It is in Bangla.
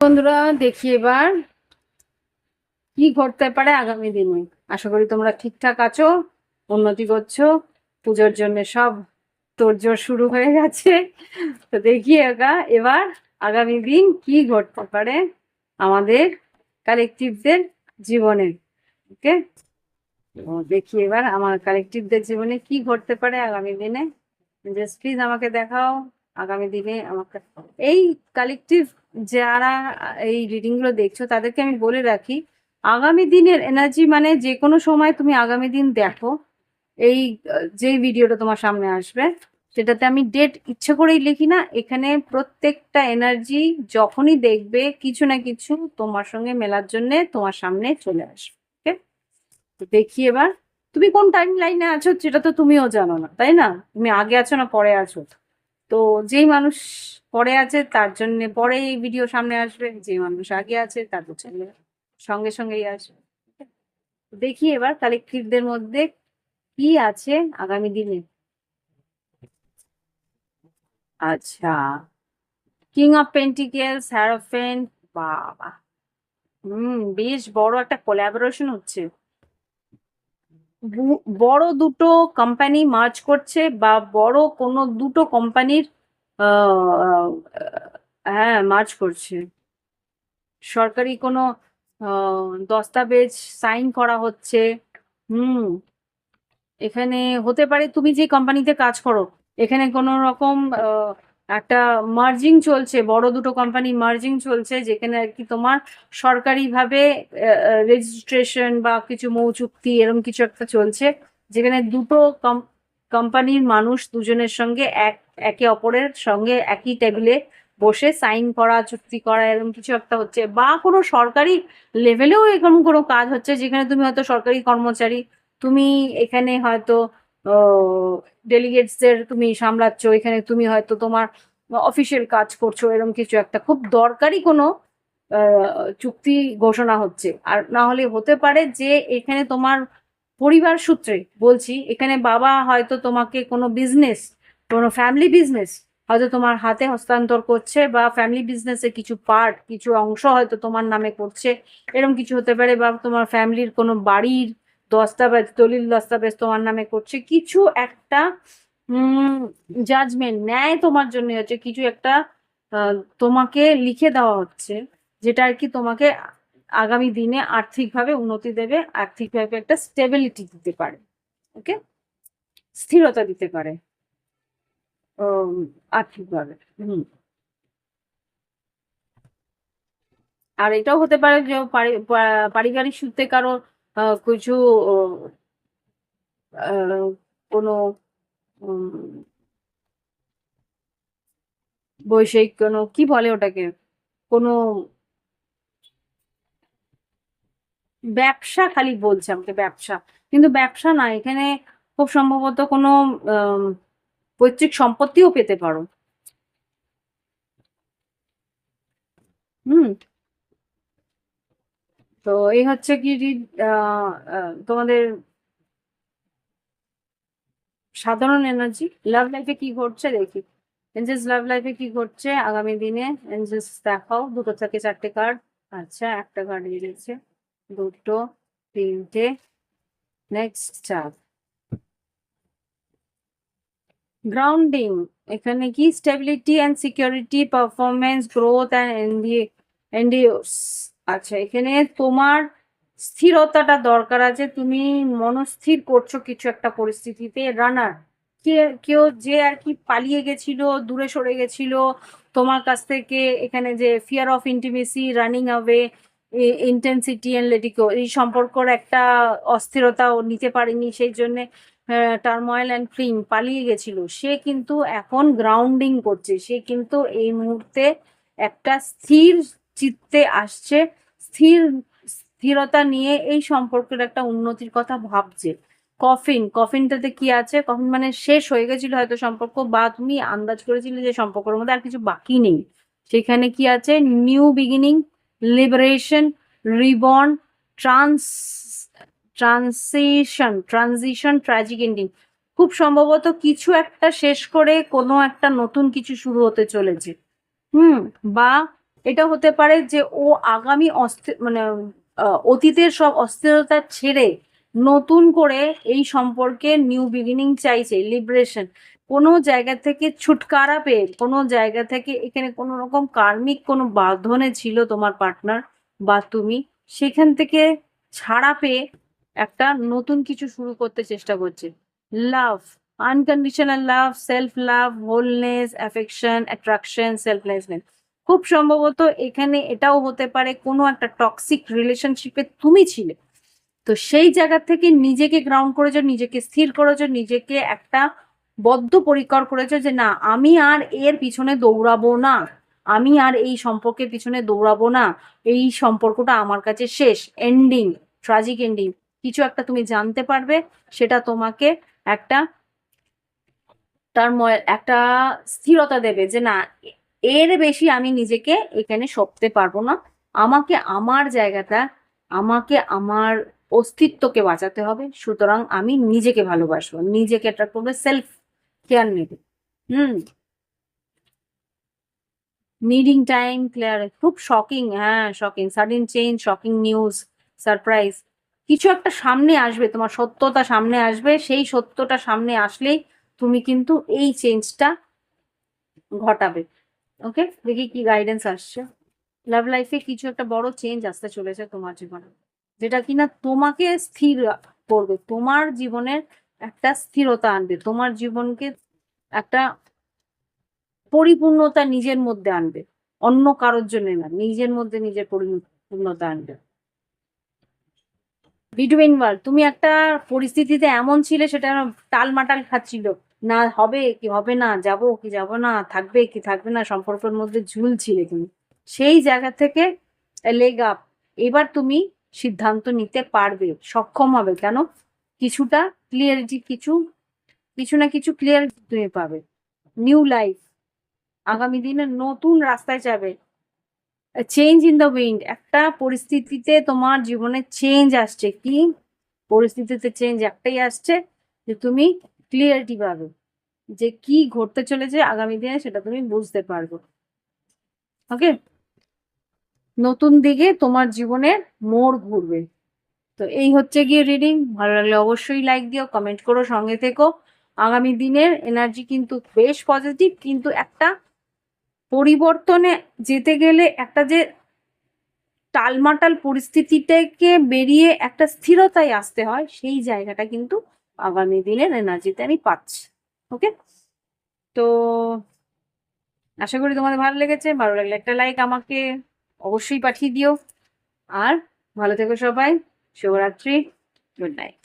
বন্ধুরা দেখি এবার কি ঘটতে পারে আগামী দিনে আশা করি তোমরা ঠিকঠাক আছো, উন্নতি করছ, পুজোর জন্য সব তোড়জোড় শুরু হয়ে গেছে। তো দেখি একা, এবার আগামী দিন কি ঘটতে পারে আমাদের কালেকটিভদের জীবনে ওকে দেখি এবার আমার কালেকটিভদের জীবনে কি ঘটতে পারে আগামী দিনে। জাস্ট প্লিজ আমাকে দেখাও, আগামী দিনে আমাকে, এই কালেকটিভ যারা এই রিডিংগুলো দেখছ, তাদেরকে আমি বলে রাখি আগামী দিনের এনার্জি মানে যে কোনো সময় তুমি আগামী দিন দেখো, এই, যে ভিডিওটা তোমার সামনে আসবে, সেটাতে আমি ডেট ইচ্ছে করেই লিখি না, এখানে প্রত্যেকটা এনার্জি যখনই দেখবে কিছু না কিছু তোমার সঙ্গে মেলার জন্য তোমার সামনে চলে আসবে ওকে দেখি এবার, তুমি কোন টাইম লাইনে আছো সেটা তো তুমিও জানো না, তাই না? তুমি আগে আছো না পরে আছো? তো যেই মানুষ পরে আছে তার জন্য পরে এই ভিডিও সামনে আসবে যে মানুষ আগে আছে তার জন্য সঙ্গে সঙ্গেই আসবে। দেখি এবার কালেকটিভদের মধ্যে কি আছে আগামী দিনে। আচ্ছা কিং অফ পেন্টিকেলস হ্যারোফেন বাবা। হুম, বেশ বড় একটা কোলাবোরেশন হচ্ছে। বড় দুটো কোম্পানি মার্চ করছে বা বড় কোনো দুটো কোম্পানির হ্যাঁ মার্চ করছে। সরকারি কোনো দস্তাবেজ সাইন করা হচ্ছে। হুম, এখানে হতে পারে তুমি যে কোম্পানিতে কাজ করো, এখানে কোনো রকম একটা মার্জিং চলছে, বড় দুটো কোম্পানি মার্জিং চলছে, যেখানে আর কি তোমার সরকারিভাবে রেজিস্ট্রেশন বা কিছু মৌ চুক্তি এরকম কিছু একটা চলছে, যেখানে দুটো কোম্পানির মানুষ দুজনের সঙ্গে এক, একে অপরের সঙ্গে একই টেবিলে বসে সাইন করা, চুক্তি করা, এরকম কিছু একটা হচ্ছে। বা কোনো সরকারি লেভেলেও এরকম কোনো কাজ হচ্ছে, যেখানে তুমি হয়তো সরকারি কর্মচারী, তুমি এখানে হয়তো ডেলিগেটসদের তুমি সামলাচ্ছ, এখানে তুমি হয়তো তোমার অফিসিয়াল কাজ করছ, এরকম কিছু একটা। খুব দরকারি কোনো চুক্তি ঘোষণা হচ্ছে। আর না হলে হতে পারে যে এখানে তোমার পরিবার সূত্রে বলছি, এখানে বাবা হয়তো তোমাকে কোনো বিজনেস কোনো ফ্যামিলি বিজনেস হয়তো তোমার হাতে হস্তান্তর করছে বা ফ্যামিলি বিজনেসের কিছু পার্ট কিছু অংশ হয়তো তোমার নামে করছে। এরকম কিছু হতে পারে বা তোমার ফ্যামিলির কোনো বাড়ির দস্তাবেজ, দলিল দস্তাবেজ তোমার নামে করছে। কিছু একটা জাজমেন্ট ন্যায় তোমার জন্য হচ্ছে। কিছু একটা তোমাকে লিখে দেওয়া হচ্ছে, যেটা আর কি তোমাকে আগামী দিনে আর্থিকভাবে উন্নতি দেবে, আর্থিকভাবে একটা স্টেবিলিটি দিতে পারে ওকে স্থিরতা দিতে পারে। আর্থিকভাবে হুম। আর এটাও হতে পারে যে পারি- পারিবারিক সূত্রে কারও কিছু কোনো বৈষয়িক কোনো, কি বলে ওটাকে? কোনো ব্যবসা খালি বলছে আমাকে, ব্যবসা। কিন্তু ব্যবসা না, এখানে খুব সম্ভবত কোনো পৈতৃক সম্পত্তিও পেতে পারো। হুম। তো এই হচ্ছে কি তোমাদের সাধারণ এনার্জি লাভ লাইফে কি ঘটছে দেখি। এঞ্জেলস লাভ লাইফে কি ঘটছে আগামী দিনে? এঞ্জেলস দেখাও, দুটো থেকে চারটে কার্ড আচ্ছা একটা কার্ড বেরিয়েছে। দুটো, তিনটে নেক্সট চার। গ্রাউন্ডিং এখানে কি? Stability and security performance growth and endurance আচ্ছা এখানে তোমার স্থিরতাটা দরকার আছে। তুমি মনস্থির করছ কিছু একটা পরিস্থিতিতে। রানার কে, কেউ যে আর কি পালিয়ে গেছিল, দূরে সরে গেছিল, তোমার কাছ থেকে এখানে যে fear of intimacy running away intensity and লেটিকো এই সম্পর্কর একটা অস্থিরতা নিতে পারেনি সেই জন্যে। টার্ময়েল অ্যান্ড ক্রিম পালিয়ে গেছিল। সে কিন্তু এখন গ্রাউন্ডিং করছে। সে কিন্তু এই মুহূর্তে একটা স্থির চিত্তে আসছে। স্থির, স্থিরতা নিয়ে এই সম্পর্কের একটা উন্নতির কথা ভাবছে। কফিন কফিনটাতে কি আছে? কফিন মানে শেষ হয়ে গেছিল হয়তো সম্পর্ক বা তুমি আন্দাজ করেছিলে যে সম্পর্কের মধ্যে আর কিছু বাকি নেই। সেখানে কি আছে? New beginning liberation reborn trans transition transition tragic ending খুব সম্ভবত কিছু একটা শেষ করে কোনো একটা নতুন কিছু শুরু হতে চলেছে। হুম, বা এটা হতে পারে যে ও আগামী অস্থির মানে অতীতের সব অস্থিরতা ছেড়ে নতুন করে এই সম্পর্কে নিউ বিগিনিং চাইছে লিবারেশন কোনো জায়গা থেকে ছুটকারা পেয়ে, কোনো জায়গা থেকে এখানে কোনো রকম কার্মিক কোনো বাঁধনে ছিল তোমার পার্টনার বা তুমি, সেখান থেকে ছাড়া পেয়ে একটা নতুন কিছু শুরু করতে চেষ্টা করছে। Love unconditional love self love wholeness affection attraction selflessness খুব সম্ভবত এখানে এটাও হতে পারে কোনো একটা টক্সিক রিলেশনশিপে তুমি ছিলে। তো সেই জায়গা থেকে নিজেকে গ্রাউন্ড করেছ, নিজেকে স্থির করেছ, নিজেকে একটা বদ্ধ পরিকর করেছ যে না, আমি আর এর পিছনে দৌড়াবো না। আমি আর এই সম্পর্কের পিছনে দৌড়াবো না। এই সম্পর্কটা আমার কাছে শেষ। এন্ডিং ট্রাজিক এন্ডিং কিছু একটা তুমি জানতে পারবে, সেটা তোমাকে একটা তার একটা স্থিরতা দেবে যে না, এর বেশি আমি নিজেকে এখানে সপতে পারব না। আমাকে আমার জায়গাটা, আমাকে আমার অস্তিত্বকে বাঁচাতে হবে। সুতরাং আমি নিজেকে ভালোবাসবো, নিজেকে অ্যাট্রাক্ট করবে সেলফ কেয়ার নেবে হুম। নিডিং টাইম ক্লিয়ার খুব শকিং হ্যাঁ shocking sudden change shocking news surprise কিছু একটা সামনে আসবে, তোমার সত্যতা সামনে আসবে, সেই সত্যটা সামনে আসলেই তুমি কিন্তু এই চেঞ্জটা ঘটাবে। ওকে দেখি কি গাইডেন্স আসছে। লাভ লাইফে কিছু একটা বড় চেঞ্জ আসতে চলেছে তোমার জীবনে, যেটা কিনা তোমাকে স্থির করবে, তোমার জীবনের একটা স্থিরতা আনবে, তোমার জীবনকে একটা পরিপূর্ণতা নিজের মধ্যে আনবে, অন্য কারোর জন্য না, নিজের মধ্যে নিজের পরিপূর্ণতা আনবে। বিটুইন ওয়ার্ল্ড তুমি একটা পরিস্থিতিতে এমন ছিলে, সেটা টালমাটাল খাচ্ছিল। না, হবে কি, হবে না, যাব কি যাব না, থাকবে কি থাকবে না, সম্পর্কের মধ্যে ঝুলছিলে তুমি। সেই জায়গা থেকে লেগ আপ এবার তুমি সিদ্ধান্ত নিতে পারবে, সক্ষম হবে কেন? কিছুটা ক্লিয়ারিটি কিছু কিছু না কিছু ক্লিয়ার তুমি পাবে। নিউ লাইফ আগামী দিনে নতুন রাস্তায় যাবে। চেঞ্জ ইন দ্য উইন্ড একটা পরিস্থিতিতে তোমার জীবনে চেঞ্জ আসছে। কি পরিস্থিতিতে চেঞ্জ একটাই আসছে যে তুমি ক্লিয়ারিটি পাবে। যে কি ঘটতে চলেছে আগামী দিনে সেটা তুমি বুঝতে পারবে। ওকে নতুন দিকে তোমার জীবনের মোড় ঘুরবে। তো এই হচ্ছে গিয়ে রিডিং ভালো লাগলে অবশ্যই লাইক দিও কমেন্ট করো, সঙ্গে থেকো। আগামী দিনের এনার্জি কিন্তু বেশ পজিটিভ কিন্তু একটা পরিবর্তনে যেতে গেলে একটা যে টালমাটাল পরিস্থিতিটাকে বেরিয়ে একটা স্থিরতায় আসতে হয়, সেই জায়গাটা কিন্তু আগামী দিনের এনার্জিতে আমি পাচ্ছি। ওকে? তো আশা করি তোমাদের ভালো লেগেছে। ভালো লাগলে একটা লাইক আমাকে অবশ্যই পাঠিয়ে দিও। আর ভালো থেকো সবাই। শুভরাত্রি। Good night.